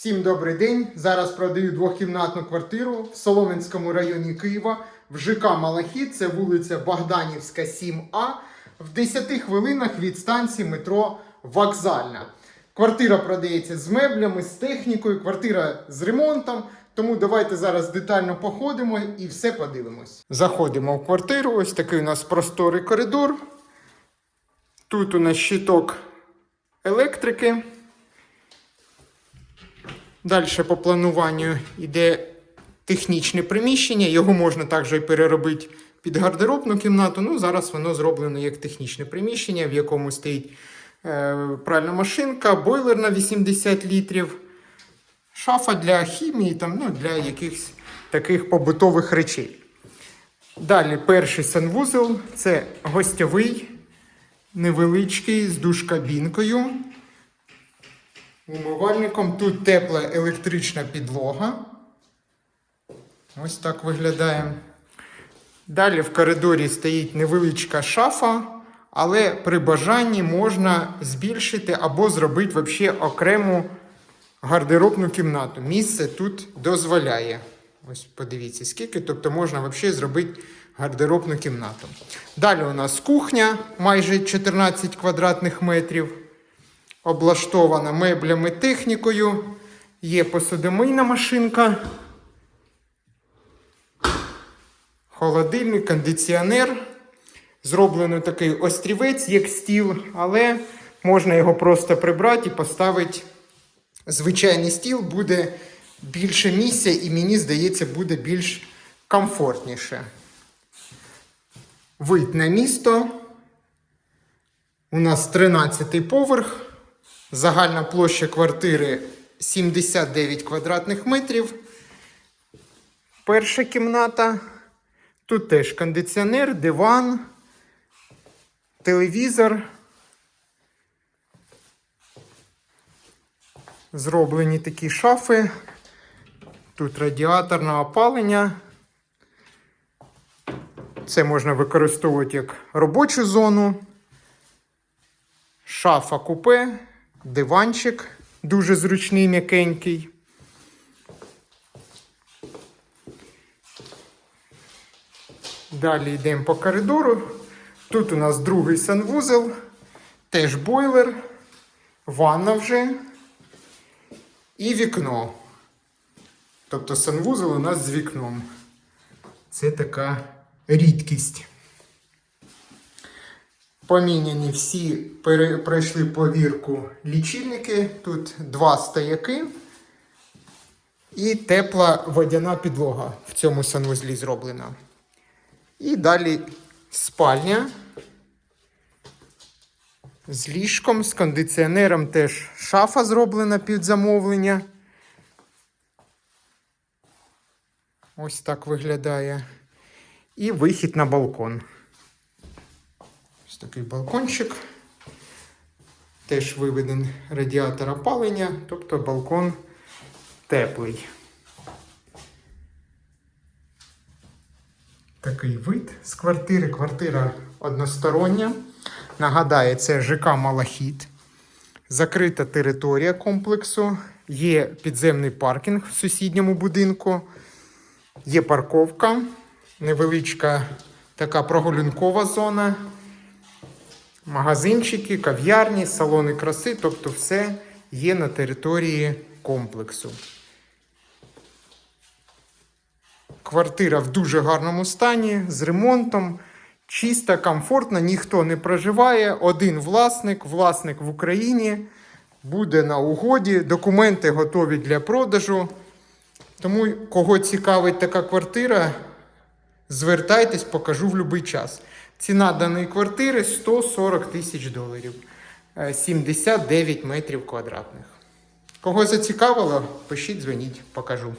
Всім добрий день. Зараз продаю двохкімнатну квартиру в Солом'янському районі Києва в ЖК Малахіт. Це вулиця Богданівська, 7А, в 10 хвилинах від станції метро Вокзальна. Квартира продається з меблями, з технікою, квартира з ремонтом. Тому давайте зараз детально походимо і все подивимось. Заходимо в квартиру. Ось такий у нас просторий коридор. Тут у нас щиток електрики. Далі по плануванню йде технічне приміщення. Його можна також і переробити під гардеробну кімнату. Ну, зараз воно зроблено як технічне приміщення, в якому стоїть е, пральна машинка, бойлер на 80 літрів, шафа для хімії, там, ну, для якихось таких побутових речей. Далі перший санвузол це гостьовий, невеличкий, з душкабінкою. Умивальником тут тепла електрична підлога. Ось так виглядає. Далі в коридорі стоїть невеличка шафа, але при бажанні можна збільшити або зробити взагалі окрему гардеробну кімнату. Місце тут дозволяє. Ось подивіться, скільки. Тобто можна взагалі зробити гардеробну кімнату. Далі у нас кухня майже 14 квадратних метрів облаштована меблями технікою. Є посудомийна машинка, холодильник, кондиціонер. Зроблено такий острівець, як стіл, але можна його просто прибрати і поставити звичайний стіл, буде більше місця, і мені здається, буде більш комфортніше. Вид на місто. У нас 13 поверх. Загальна площа квартири 79 квадратних метрів. Перша кімната. Тут теж кондиціонер, диван, телевізор. Зроблені такі шафи. Тут радіаторне опалення. Це можна використовувати як робочу зону. Шафа купе, диванчик дуже зручний, м'якенький. Далі йдемо по коридору. Тут у нас другий санвузел, теж бойлер, ванна вже і вікно. Тобто санвузел у нас з вікном. Це така рідкість. Поміняні всі пройшли повірку лічильники. Тут два стояки і тепла водяна підлога в цьому санвузлі зроблена. І далі спальня. З ліжком, з кондиціонером теж шафа зроблена під замовлення. Ось так виглядає. І вихід на балкон. Такий балкончик. Теж виведен радіатор опалення, тобто балкон теплий. Такий вид з квартири. Квартира одностороння. Нагадаю, це ЖК Малахіт. Закрита територія комплексу. Є підземний паркінг в сусідньому будинку. Є парковка, невеличка така прогулянкова зона, магазинчики, кав'ярні, салони краси, тобто все є на території комплексу. Квартира в дуже гарному стані, з ремонтом, чиста, комфортна, ніхто не проживає. Один власник, власник в Україні, буде на угоді, документи готові для продажу. Тому, кого цікавить така квартира, звертайтесь, покажу в будь-який час. Ціна даної квартири 140 тисяч доларів, Е, 79 метрів квадратних. Кого зацікавило, пишіть, дзвоніть, покажу.